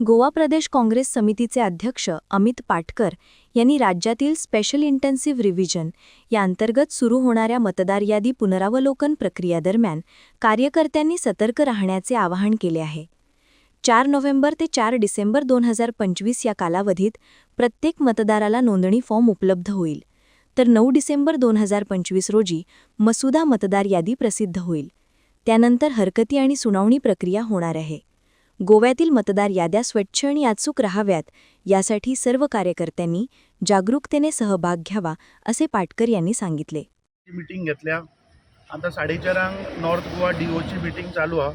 गोवा प्रदेश काँग्रेस समितीचे अध्यक्ष अमित पाटकर यांनी राज्यातील स्पेशल इंटेन्सिव्ह रिव्हिजन या अंतर्गत सुरू होणाऱ्या मतदार यादी पुनरावलोकन प्रक्रियादरम्यान कार्यकर्त्यांनी सतर्क राहण्याचे आवाहन केले आहे. चार नोव्हेंबर ते चार डिसेंबर दोन हजार पंचवीस या कालावधीत प्रत्येक मतदाराला नोंदणी फॉर्म उपलब्ध होईल. तर नऊ डिसेंबर दोन हजार पंचवीस रोजी मसुदा मतदार यादी प्रसिद्ध होईल. त्यानंतर हरकती आणि सुनावणी प्रक्रिया होणार आहे. गोव्यातील मतदार याद्या स्वच्छ आणि अचूक राहाव्यात यासाठी सर्व कार्यकर्त्यांनी जागरूकतेने सहभाग घ्यावा असे पाटकर यांनी सांगितले. मिटींग घेतल्या. आतां साडेचारांक नॉर्थ गोवा डीओची मिटींग चालू आहा.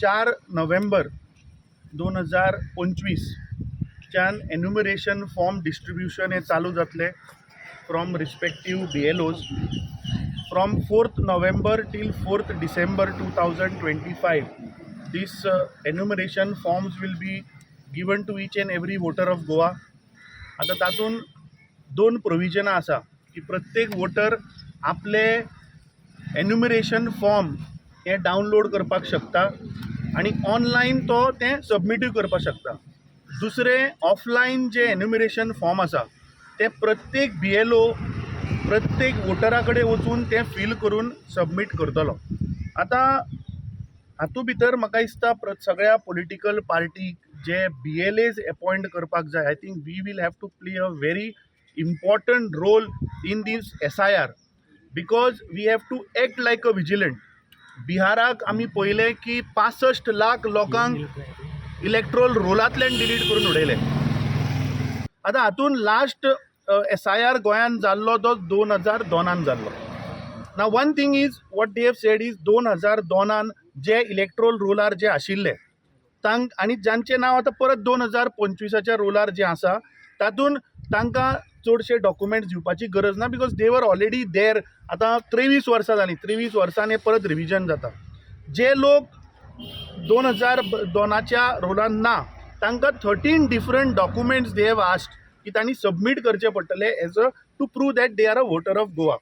चार नोव्हेंबर दोन हजार पंचवीसच्यान एन्युमरेशन फॉर्म डिस्ट्रिब्युशन हे चालू जातले. From respective B L Os from fourth November till fourth December two thousand twenty five this enumeration forms will be given to each and every voter of Goa आतां तातूंत दोन प्रोविजनां आसा की प्रत्येक voter आपले एन्युमरेशन फॉर्म हे download करपाक शकता आनी ऑनलायन तो तें सबमिटूय करपाक शकता. दुसरें ऑफलायन जे एन्युमरेशन फॉर्म आसा ते प्रत्येक बी एल ओ प्रत्येक वोटरा कडेन वचून तें फील करून सबमीट करतलो. आतां हातूंत भितर म्हाका दिसता सगळ्या पॉलिटिकल पार्टीक जे बी एल एज अपॉयंट करपाक जाय I think we will have to play a very important role in this S I R because we have to act like a vigilant बिहाराक आमी पळयलें की पासश्ट लाख लोकांक इलेक्ट्रोल रोलांतल्यान डिलीट करून उडयले. आतां हातूंत लास्ट एस आय आर गोंयांत जाल्लो तो दोन हजार दोनान जाल्लो. ना one thing is what they have said is दोन हजार दोनान जे इलेक्ट्रोल रुलार जे आशिल्ले तांक आनी जांचें नांव आतां परत दोन हजार पंचवीसाच्या रुलार जें आसा तातूंत तांकां चडशे डॉक्युमेंट्स दिवपाची गरज ना because they were already there आतां त्रेवीस वर्सां जालीं त्रेवीस वर्सान हें परत रिविजन जाता. जे लोक दोन हजार दोनाच्या रोलान ना तांकां thirteen different documents they have asked की तांणी सबमीट करचे पडटलें as a to prove that they are a voter of Goa